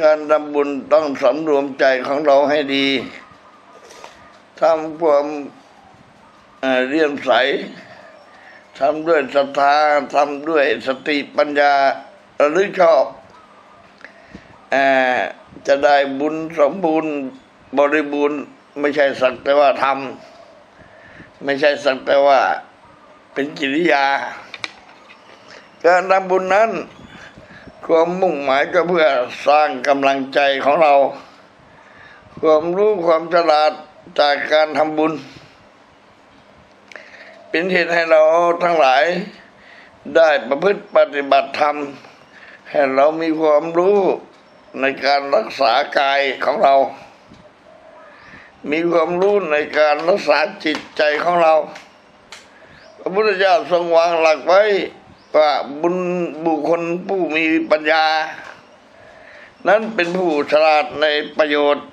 การทำบุญต้องสำรวมใจของเราให้ดีทำความเอ่อเรียมใสทำด้วยศรัทธาทำด้วยสติปัญญาระลึกชอบเอ่อจะได้บุญสมบูรณ์บริบูรณ์ ไม่ใช่สักแต่ว่าทำไม่ใช่สักแต่ว่า เป็นกิริยา การทำบุญนั้น ความมุ่งหมายก็เพื่อสร้างกำลังใจของเรา ความรู้ความฉลาดจากการทำบุญ เป็นเหตุให้เราทั้งหลายได้ประพฤติปฏิบัติธรรม ให้เรามีความรู้ในการรักษากายของเรา มีความรู้ในการรักษาจิตใจของเรา พระพุทธเจ้าทรงวางหลักไว้ว่าบุญบุคคลผู้มีปัญญา นั้นเป็นผู้ฉลาดในประโยชน์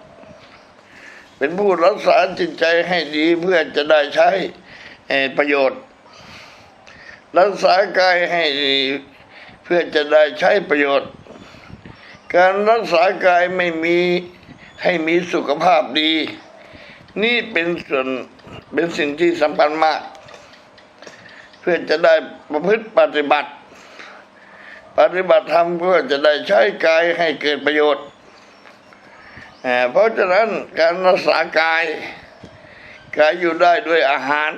เป็นผู้รักษาจิตใจให้ดีเพื่อจะได้ใช้ประโยชน์ รักษากายให้ดีเพื่อจะได้ใช้ประโยชน์ การรักษากายไม่มีให้มีสุขภาพดี นี่เป็นส่วนเป็นสิ่งที่สำคัญมาก เพื่อจะได้ประพฤติปฏิบัติ ปฏิบัติธรรมเพื่อจะได้ใช้กายให้เกิดประโยชน์เอ่อเพราะฉะนั้นการรักษากายกายอยู่ได้ด้วยอาหาร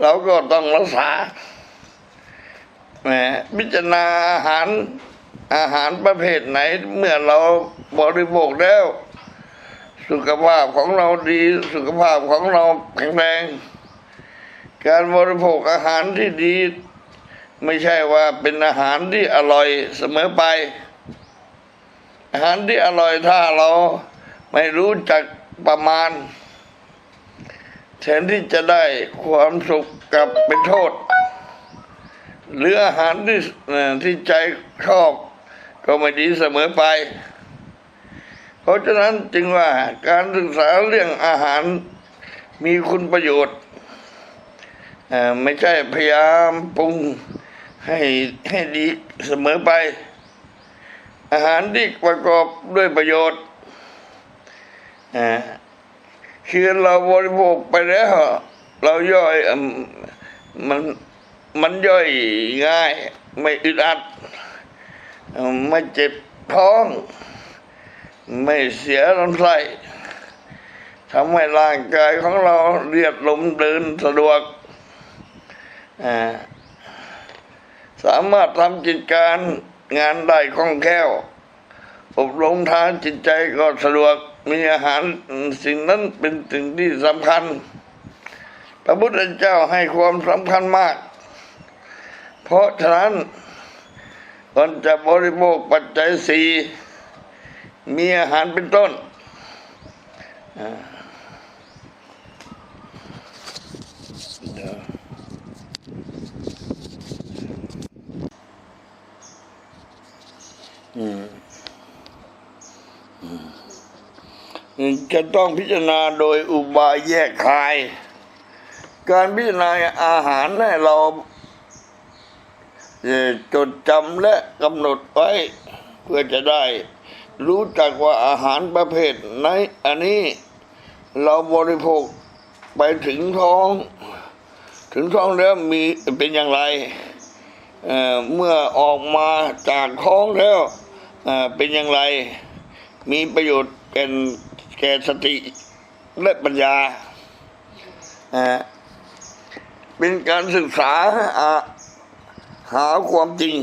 เราก็ต้องรักษาแหมพิจารณาอาหารอาหารประเภทไหนเมื่อเราบริโภคแล้ว สุขภาพของเราดี สุขภาพของเราแข็งแรง การบริโภคอาหารที่ดี ไม่ใช่ว่าเป็นอาหารที่อร่อยเสมอไป อาหารที่อร่อยถ้าเราไม่รู้จักประมาณแทนที่จะได้ความสุขกลับเป็นโทษ หรืออาหารที่ที่ใจชอบก็ไม่ดีเสมอไป เพราะฉะนั้นจึงว่าการศึกษาเรื่องอาหารมีคุณประโยชน์ไม่ใช่พยายามปรุงให้ให้ดีเสมอไป อาหารที่ประกอบด้วยประโยชน์คือเราบริโภคไปแล้ว เราย่อยมันมันย่อยง่าย ไม่อึดอัด ไม่เจ็บท้อง ไม่เสียลำไส้ทำให้ร่างกายของเราเรียดลมเดินสะดวก สามารถทำกิจการงานได้คล่องแคล่ว อบรมทางจิตใจก็สะดวก มีอาหารสิ่งนั้นเป็นสิ่งที่สำคัญ พระพุทธเจ้าให้ความสำคัญมาก เพราะฉะนั้นก่อนจะบริโภคปัจจัยสี่ มีอาหารเป็นต้นอ่าเดี๋ยวอือจะต้องพิจารณาโดยอุบายแยกคาย การพิจารณาอาหารให้เราจดจำและกำหนดไว้เพื่อจะได้ รู้จักว่าอาหารประเภทไหนอันนี้ เราบริโภคไปถึงท้อง ถึงท้องแล้วมีเป็นอย่างไรเเมื่อออกมาจากท้องแล้วเเป็นอย่างไร มีประโยชน์แก่นแก่สติและปัญญาเเป็นการศึกษาหาความจริง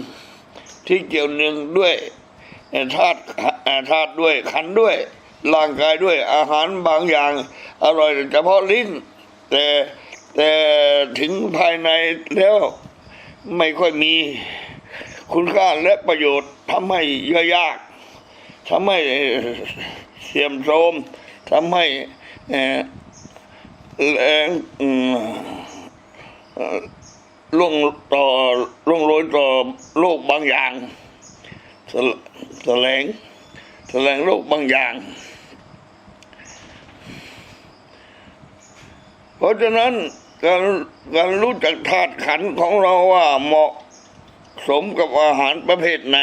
ที่เกี่ยวเนื่องด้วยธาตุเอ่อ ธาตุด้วยขันด้วย ร่างกายด้วยอาหารบางอย่าง อร่อยเฉพาะลิ้น แต่แต่ถึงภายในแล้วไม่ค่อยมีคุณค่าและประโยชน์ทำให้ย่อยยากทำให้เสื่อมโทรมทำให้เอ่อแรงล่วงต่อล่วงโรยต่อโรคบางอย่างแสลง แสดงโรคบางอย่าง เพราะฉะนั้นการการรู้จักธาตุขันของเราว่าเหมาะสมกับอาหารประเภทไหน